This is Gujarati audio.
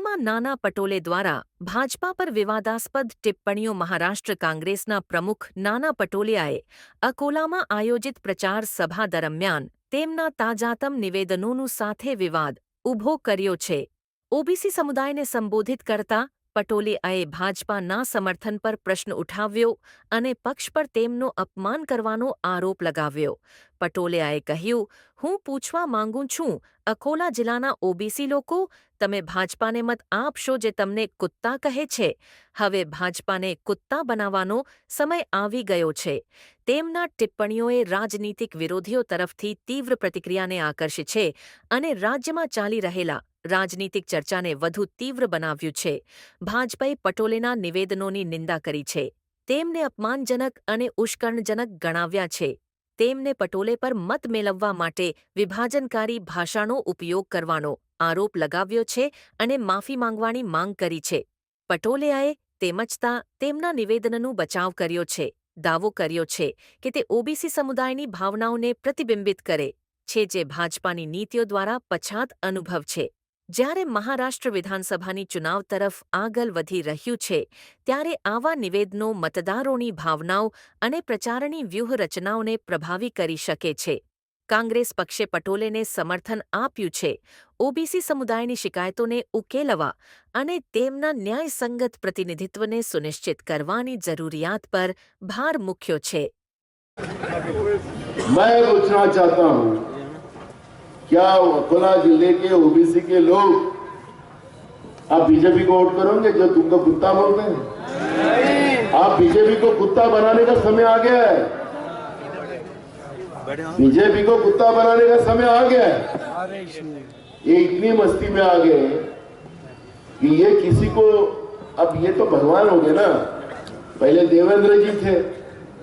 અકોલામાં નાના પટોલે દ્વારા ભાજપા પર વિવાદાસ્પદ ટિપ્પણીઓ મહારાષ્ટ્ર કોંગ્રેસના પ્રમુખ નાના પટોલિયાએ અકોલામાં આયોજિત પ્રચાર સભા દરમિયાન તેમના તાજાતમ નિવેદનોનું સાથે વિવાદ ઊભો કર્યો છે. ઓબીસી સમુદાયને સંબોધિત કરતા પટોલિયાએ ભાજપાના સમર્થન પર પ્રશ્ન ઉઠાવ્યો અને પક્ષ પર તેમનો અપમાન કરવાનો આરોપ લગાવ્યો. પટોલિયાએ કહ્યું, હું પૂછવા માંગુ છું, અકોલા જિલ્લાના ઓબીસી લોકો, તમે ભાજપાને મત આપશો જે તમને કુત્તા કહે છે. હવે ભાજપાને કુત્તા બનાવવાનો સમય આવી ગયો છે. તેમના ટિપ્પણીઓએ રાજનીતિક વિરોધીઓ તરફથી તીવ્ર પ્રતિક્રિયાને આકર્ષી છે અને રાજ્યમાં ચાલી રહેલા રાજનીતિક ચર્ચાને વધુ તીવ્ર બનાવ્યું છે. ભાજપાએ પટોલેના નિવેદનોની નિંદા કરી છે. તેમને અપમાનજનક અને ઉશ્કર્ણજનક ગણાવ્યા છે. તેમને પટોલે પર મત મેળવવા માટે વિભાજનકારી ભાષાનો ઉપયોગ કરવાનો આરોપ લગાવ્યો છે અને માફી માંગવાની માંગ કરી છે. પટોલેઆએ તેમજતા તેમના નિવેદનનું બચાવ કર્યો છે, દાવો કર્યો છે કે તે ઓબીસી સમુદાયની ભાવનાઓને પ્રતિબિંબિત કરે છે જે ભાજપાની નીતિઓ દ્વારા પછાત અનુભવ છે. જ્યારે મહારાષ્ટ્ર વિધાનસભાની ચુનાવ તરફ આગળ વધી રહ્યું છે ત્યારે આવા નિવેદનો મતદારોની ભાવનાઓ અને પ્રચારની વ્યૂહરચનાઓને પ્રભાવી કરી શકે છે કોંગ્રેસ પક્ષે પટોલેને સમર્થન આપ્યું છે ઓબીસી સમુદાયની શિકાયતોને ઉકેલવા અને તેમના ન્યાયસંગત પ્રતિનિધિત્વને સુનિશ્ચિત કરવાની જરૂરિયાત પર ભાર મૂક્યો છે मैं पूछना चाहता हूं क्या अकोला ज़िले के ओबीसी के लोग? आप बीजेपी को वोट करोगे जो तुमको कुत्ता बोलते हैं? आप बीजेपी को कुत्ता बनाने का समय आ गया है। बीजेपी को कुत्ता बनाने का समय आ गया है। ये इतनी मस्ती में आ गए कि ये किसी को, अब ये तो भगवान हो गए ना। पहले देवेंद्र जी थे।